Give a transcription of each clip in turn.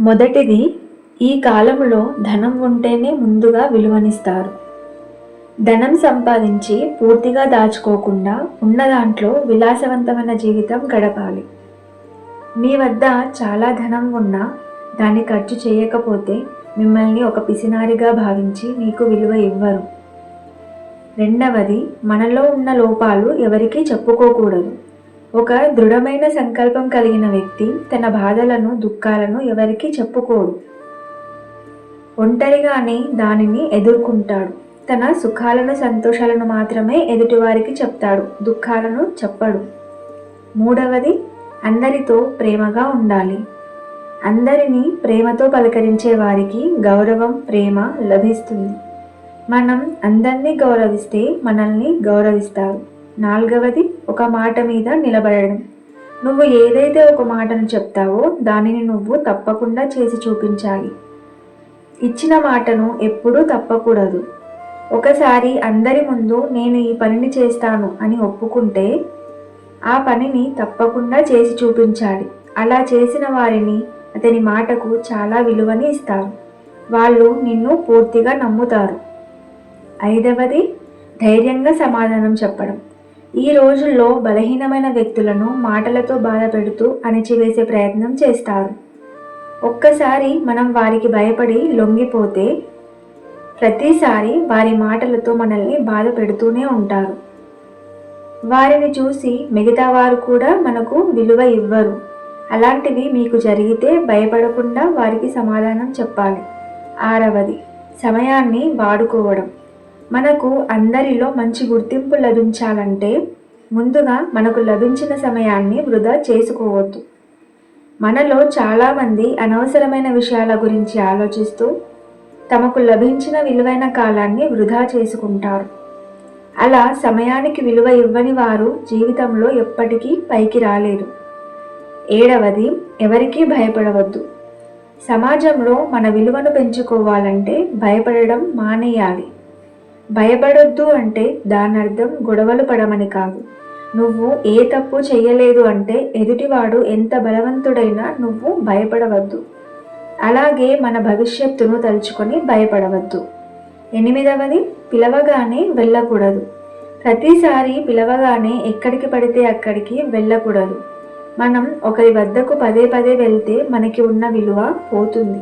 మొదటిది ఈ కాలంలో ధనం ఉంటేనే ముందుగా విలువనిస్తారు. ధనం సంపాదించి పూర్తిగా దాచుకోకుండా ఉన్న దాంట్లో విలాసవంతమైన జీవితం గడపాలి. మీ వద్ద చాలా ధనం ఉన్నా దాన్ని ఖర్చు చేయకపోతే మిమ్మల్ని ఒక పిసినారిగా భావించి మీకు విలువ ఇవ్వరు. రెండవది మనలో ఉన్న లోపాలు ఎవరికీ చెప్పుకోకూడదు. ఒక దృఢమైన సంకల్పం కలిగిన వ్యక్తి తన బాధలను దుఃఖాలను ఎవరికీ చెప్పుకోడు. ఒంటరిగానే దానిని ఎదుర్కొంటాడు. తన సుఖాలను సంతోషాలను మాత్రమే ఎదుటివారికి చెప్తాడు. దుఃఖాలను చెప్పడు. మూడవది అందరితో ప్రేమగా ఉండాలి. అందరినీ ప్రేమతో పలకరించే వారికి గౌరవం ప్రేమ లభిస్తుంది. మనం అందరినీ గౌరవిస్తే మనల్ని గౌరవిస్తారు. నాలుగవది ఒక మాట మీద నిలబడడం. నువ్వు ఏదైతే ఒక మాటను చెప్తావో దానిని నువ్వు తప్పకుండా చేసి చూపించాలి. ఇచ్చిన మాటను ఎప్పుడూ తప్పకూడదు. ఒకసారి అందరి ముందు నేను ఈ పనిని చేస్తాను అని ఒప్పుకుంటే ఆ పనిని తప్పకుండా చేసి చూపించాలి. అలా చేసిన వారిని అతని మాటకు చాలా విలువని ఇస్తారు వాళ్ళు నిన్ను పూర్తిగా నమ్ముతారు. ఐదవది ధైర్యంగా సమాధానం చెప్పడం. ఈ రోజుల్లో బలహీనమైన వ్యక్తులను మాటలతో బాధపెడుతూ అణిచివేసే ప్రయత్నం చేస్తారు. ఒక్కసారి మనం వారికి భయపడి లొంగిపోతే ప్రతిసారి వారి మాటలతో మనల్ని బాధ పెడుతూనే ఉంటారు. వారిని చూసి మిగతా వారు కూడా మనకు విలువ ఇవ్వరు. అలాంటివి మీకు జరిగితే భయపడకుండా వారికి సమాధానం చెప్పాలి. ఆరవది సమయాన్ని వాడుకోవడం. మనకు అందరిలో మంచి గుర్తింపు లభించాలంటే ముందుగా మనకు లభించిన సమయాన్ని వృధా చేసుకోవద్దు. మనలో చాలామంది అనవసరమైన విషయాల గురించి ఆలోచిస్తూ తమకు లభించిన విలువైన కాలాన్ని వృధా చేసుకుంటారు. అలా సమయానికి విలువ ఇవ్వని వారు జీవితంలో ఎప్పటికీ పైకి రాలేరు. ఏడవది ఎవరికీ భయపడవద్దు. సమాజంలో మన విలువను పెంచుకోవాలంటే భయపడడం మానేయాలి. భయపడొద్దు అంటే దానర్థం గొడవలు పడమని కాదు. నువ్వు ఏ తప్పు చేయలేదు అంటే ఎదుటివాడు ఎంత బలవంతుడైనా నువ్వు భయపడవద్దు. అలాగే మన భవిష్యత్తును తలుచుకొని భయపడవద్దు. ఎనిమిదవది పిలవగానే వెళ్ళకూడదు. ప్రతిసారి పిలవగానే ఎక్కడికి పడితే అక్కడికి వెళ్ళకూడదు. మనం ఒకరి వద్దకు పదే పదే వెళ్తే మనకి ఉన్న విలువ పోతుంది.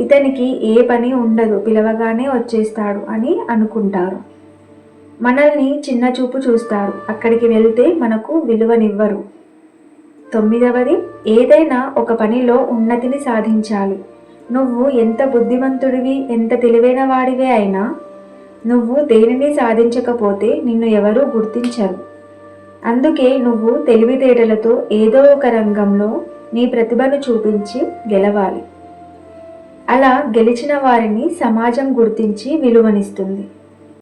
ఇతనికి ఏ పని ఉండదు పిలవగానే వచ్చేస్తాడు అని అనుకుంటారు. మనల్ని చిన్న చూపు చూస్తారు అక్కడికి వెళ్తే మనకు విలువనివ్వరు. తొమ్మిదవది ఏదైనా ఒక పనిలో ఉన్నతిని సాధించాలి. నువ్వు ఎంత బుద్ధిమంతుడివి ఎంత తెలివైన వాడివే అయినా నువ్వు దేనిని సాధించకపోతే నిన్ను ఎవరూ గుర్తించరు. అందుకే నువ్వు తెలివితేటలతో ఏదో ఒక రంగంలో నీ ప్రతిభను చూపించి గెలవాలి. అలా గెలిచిన వారిని సమాజం గుర్తించి విలువనిస్తుంది.